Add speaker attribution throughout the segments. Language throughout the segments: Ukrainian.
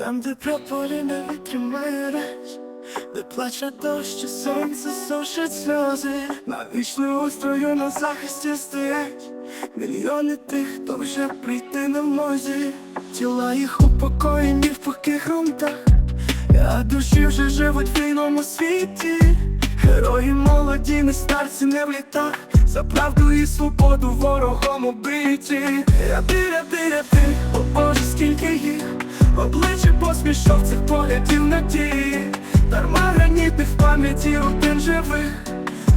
Speaker 1: Там, де прапори не витримає реч, де плаче дощ, і сонце сушить сльози, на вічну устрою на захисті стоять мільйони тих, хто вже прийти не може. Тіла їх упокоєні в пухких ґрунтах, а душі вже живуть в вільному світі. Герої молоді, не старці, не в літах, за правду і свободу ворогом убиті. Ряди, ряди, ряди, о Боже, скільки їх обличчя посмішок цих поглядів надії, дарма граніти в пам'яті один живих,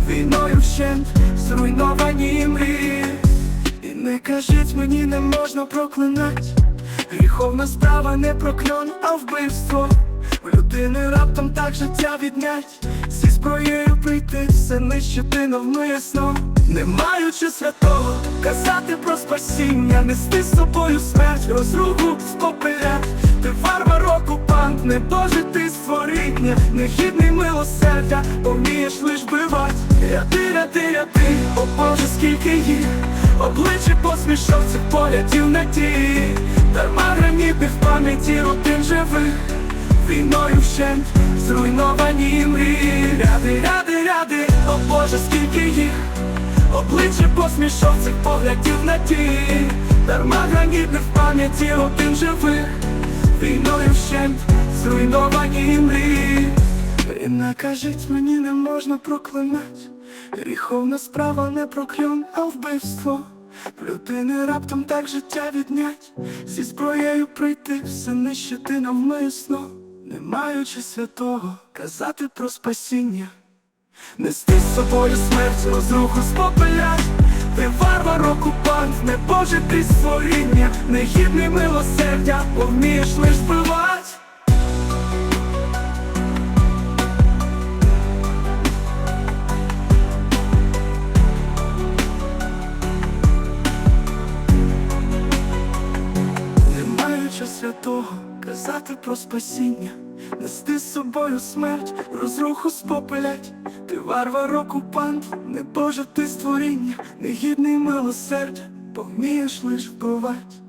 Speaker 1: війною вщент, зруйновані мрії. І не кажіть мені, не можна проклинать. Гріховна справа не прокльон, а вбивство. У людини раптом так життя віднять. Зі зброєю прийти, все нищити навмисно. Не маючи святого, казати про спасіння, нести з собою смерть, розругу спопилять. Ти варвар окупант, не Боже ти створіння, негідний милосердя, помієш лиш бивать. Ряди, ряди, ряди, о Боже, скільки їх, обличчя посмішок цих поглядів надії, дарма граніти в пам'яті один живих, війною вщент, зруйновані мрії. Ряди, ряди, ряди, о Боже, скільки їх, обличчя посмішок цих поглядів надії, дарма граніти в пам'яті один живих війною вщент зруйновані мрії. І накажіть мені не можна проклинать. Гріховна справа не прокльон, а вбивство. Людини раптом так життя віднять, зі зброєю прийти, все нищити навмисно, не маючи святого, казати про спасіння. Нести з собою смерть, розруху спопилять Ти варвар окупант, не Боже ти створіння, негідний милосердя, повмієш лиш вбивать. Не маючи святого, казати про спасіння, нести з собою смерть, розруху спопилять. Ти варвар окупант, не Боже ти створіння, негідний милосердя, помієш лиш вбивать.